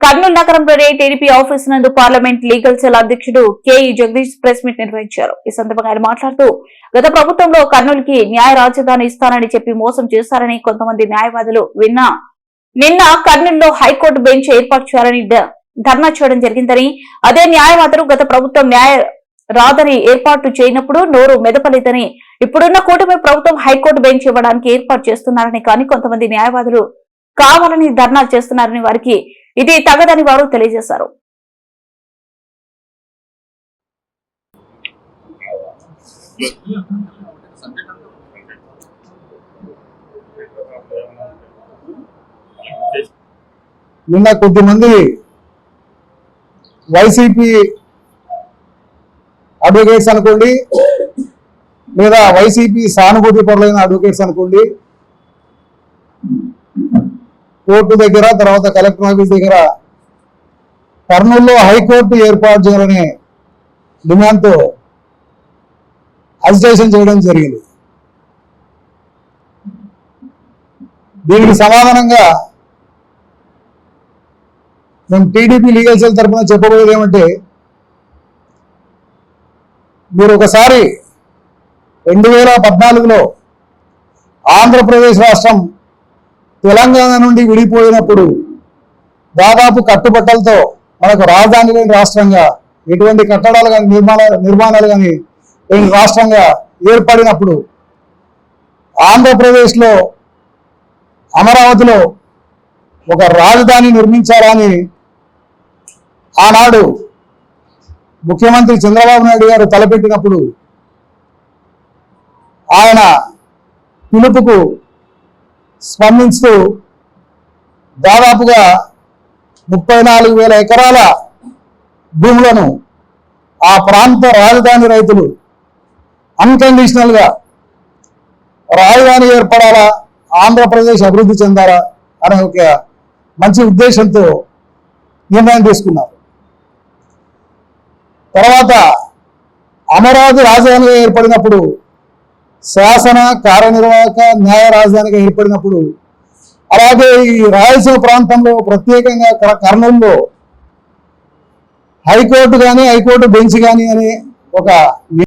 కర్నూలు నగరంలోని TDP office నందు parliament legal cell అధ్యక్షుడు కేఈ జగదీష్ ప్రెస్ మీట్ నిర్వహించారు. ఈ సందర్భంగా ఆయన మాట్లాడుతూ గత ప్రభుత్వంలో కర్నూలుకి న్యాయ రాజధాని ఇస్తానని చెప్పి మోసం చేశారని కొంతమంది న్యాయవాదులు విన్నా నిన్న కర్నూలులో హైకోర్టు బెంచ్ ఏర్పాటు చేయాలని ధర్నా చేయడం జరిగిందని అదే న్యాయవాదులు గత ప్రభుత్వం న్యాయ రాదని ఏర్పాటు చేయనప్పుడు నోరు మెదపలేదని ఇప్పుడున్న కూటమి ప్రభుత్వం హైకోర్టు బెంచ్ ఇవ్వడానికి ఏర్పాటు చేస్తున్నారని కానీ కొంతమంది న్యాయవాదులు కావాలని ధర్నా చేస్తున్నారని వారికి ఇది తగదని వారు తెలియజేశారు. నిన్న కొద్దిమంది వైసీపీ అడ్వకేట్స్ అనుకోండి లేదా వైసీపీ సానుభూతి పరులైన అడ్వకేట్స్ అనుకోండి కోర్టు దగ్గర తర్వాత కలెక్టర్ ఆఫీస్ దగ్గర కర్నూలులో హైకోర్టు ఏర్పాటు చేయాలనే డిమాండ్తో అజిటేషన్ చేయడం జరిగింది. దీనికి సమాధానంగా మేము టీడీపీ లీగల్ సెల్ తరఫున చెప్పబోయేది ఏమంటే మీరు ఒకసారి రెండు వేల పద్నాలుగులో ఆంధ్రప్రదేశ్ రాష్ట్రం తెలంగాణ నుండి విడిపోయినప్పుడు దాదాపు కట్టుబట్టలతో మనకు రాజధాని లేని రాష్ట్రంగా ఎటువంటి కట్టడాలు కానీ నిర్మాణ నిర్మాణాలు కానీ లేని రాష్ట్రంగా ఏర్పడినప్పుడు ఆంధ్రప్రదేశ్లో అమరావతిలో ఒక రాజధాని నిర్మించాలని ఆనాడు ముఖ్యమంత్రి చంద్రబాబు నాయుడు గారు తలపెట్టినప్పుడు ఆయన పిలుపుకు స్పందిస్తూ దాదాపుగా ముప్పై నాలుగు వేల ఎకరాల భూములను ఆ ప్రాంత రాజధాని రైతులు అన్కండిషనల్గా రాజధాని ఏర్పడాలా ఆంధ్రప్రదేశ్ అభివృద్ధి చెందాలా అనే ఒక మంచి ఉద్దేశంతో నిర్ణయం తీసుకున్నారు. తర్వాత అమరావతి రాజధానిగా ఏర్పడినప్పుడు శాసన కార్యనిర్వాహక న్యాయ రాజధానిగా ఏర్పడినప్పుడు అలాగే ఈ రాయలసీమ ప్రాంతంలో ప్రత్యేకంగా కర్నూలులో హైకోర్టు కానీ హైకోర్టు బెంచ్ కానీ అనే ఒక